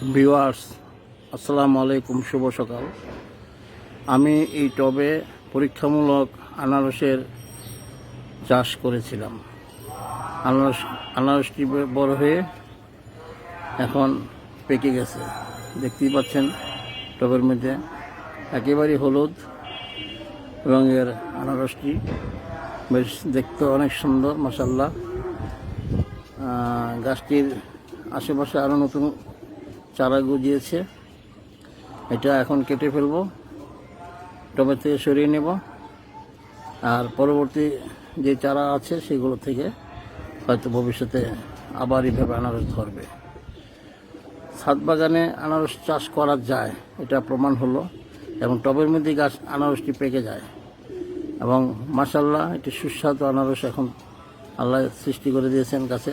Viewers, আসসালামু আলাইকুম, শুভ সকাল। আমি এই টবে পরীক্ষামূলক আনারসের চাষ করেছিলাম। আনারস আনারসটি বড় হয়ে এখন পেকে গেছে। দেখতেই পাচ্ছেন টবের মধ্যে একেবারেই হলুদ রঙের আনারসটি বেশ দেখতে অনেক সুন্দর মাসাল্লাহ গাছটির আশেপাশে আরও নতুন চারা গজিয়েছে। এটা এখন কেটে ফেলব। টবে থেকে সরিয়ে নেব। আর পরবর্তী যে চারা আছে, সেগুলো থেকে হয়তো ভবিষ্যতে আবার এইভাবে আনারস ধরবে। ছাদ বাগানে আনারস চাষ করা যায়, এটা প্রমাণ হলো। এবং টবের মধ্যে গাছ, আনারসটি পেকে যায়। এবং মাসাল্লাহ একটি সুস্বাদু আনারস এখন আল্লাহ সৃষ্টি করে দিয়েছেন গাছে।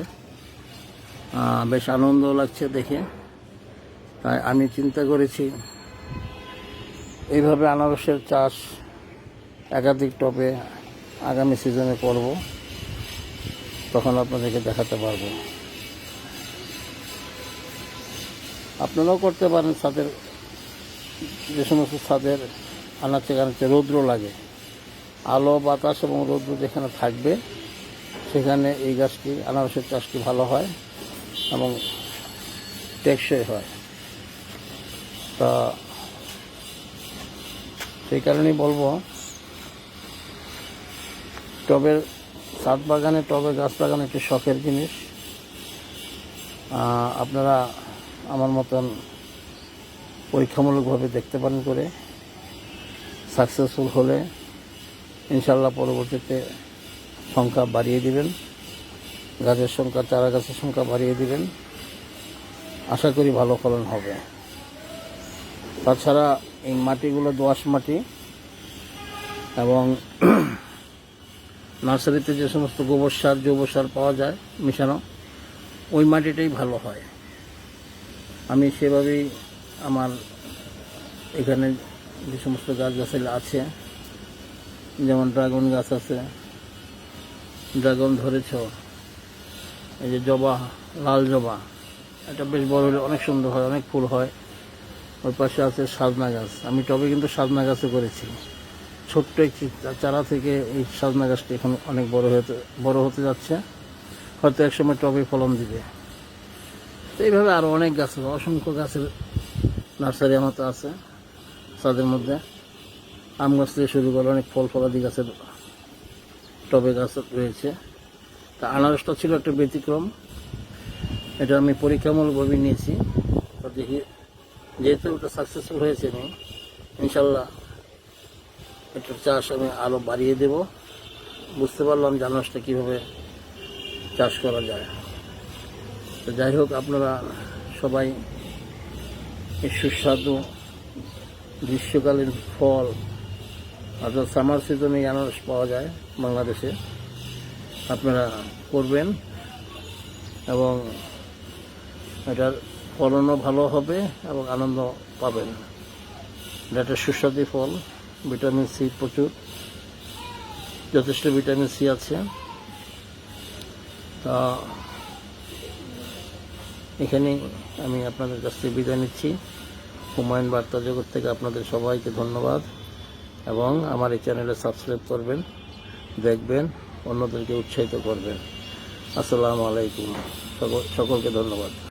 বেশ আনন্দ লাগছে দেখে। তাই আমি চিন্তা করেছি, এইভাবে আনারসের চাষ একাধিক টপে আগামী সিজনে করব, তখন আপনাদেরকে দেখাতে পারব। আপনারাও করতে পারেন ছাদের, যে সমস্ত ছাদের আনাচে কানাচে রৌদ্র লাগে। আলো, বাতাস এবং রৌদ্র যেখানে থাকবে, সেখানে এই গাছটি, আনারসের চাষটি ভালো হয় এবং টেকসই হয়। তা সেই কারণেই বলব, টবের ছাদ বাগানে টবে গাছ লাগানো একটি শখের জিনিস। আপনারা আমার মতন পরীক্ষামূলকভাবে দেখতে পারেন করে। সাকসেসফুল হলে ইনশাল্লাহ পরবর্তীতে সংখ্যা বাড়িয়ে দিবেন। গাছের সংখ্যা, চারা গাছের সংখ্যা বাড়িয়ে দিবেন। আশা করি ভালো ফলন হবে। তাছাড়া এই মাটিগুলো দোআঁশ মাটি এবং নার্সারিতে যে সমস্ত গোবর সার, জৈব সার পাওয়া যায় মিশানো, ওই মাটিটাই ভালো হয়। আমি সেভাবেই আমার এখানে যে সমস্ত গাছ গাছালি আছে, যেমন ড্রাগন গাছ আছে, ড্রাগন ধরেছ, এই যে জবা, লাল জবা, এটা বেশ বড় হলে অনেক সুন্দর হয়, অনেক ফুল হয়। ওই পাশে আছে সাজনা গাছ। আমি টবে কিন্তু সাজনা গাছও করেছি। ছোট্ট একটি চারা থেকে এই সাজনা গাছটি এখন অনেক বড় হতে বড় হতে যাচ্ছে। হয়তো একসময় টবে ফলন দিবে। তো এইভাবে আরও অনেক গাছ অসংখ্য গাছের নার্সারি আমার তো আছে, তাদের মধ্যে। আম গাছ থেকে শুরু করে অনেক ফল ফলাদি গাছের টবে গাছ রয়েছে। তা আনারসটা ছিল একটা ব্যতিক্রম। এটা আমি পরীক্ষামূলকভাবে নিয়েছি। দেখি যেহেতু ওটা সাকসেসফুল হয়েছে আমি ইনশাল্লাহ এটার চাষ আমি আরও বাড়িয়ে দেব। বুঝতে পারলাম যে আনারসটা কীভাবে চাষ করা যায়। তো যাই হোক, আপনারা সবাই সুস্বাদু গ্রীষ্মকালীন ফল অর্থাৎ সামার সিজনে আনারস পাওয়া যায় বাংলাদেশে। আপনারা করবেন এবং এটার ফলনও ভালো হবে এবং আনন্দ পাবেন। এটা সুস্বাদু ফল, ভিটামিন সি প্রচুর, যথেষ্ট ভিটামিন সি আছে। তা এখানে আমি আপনাদের কাছ থেকে বিদায় নিচ্ছি। হুমায়ুন বার্তা জগৎ থেকে আপনাদের সবাইকে ধন্যবাদ এবং আমার এই চ্যানেলে সাবস্ক্রাইব করবেন, দেখবেন, অন্যদেরকে উৎসাহিত করবেন। আসসালামু আলাইকুম। সকল সকলকে ধন্যবাদ।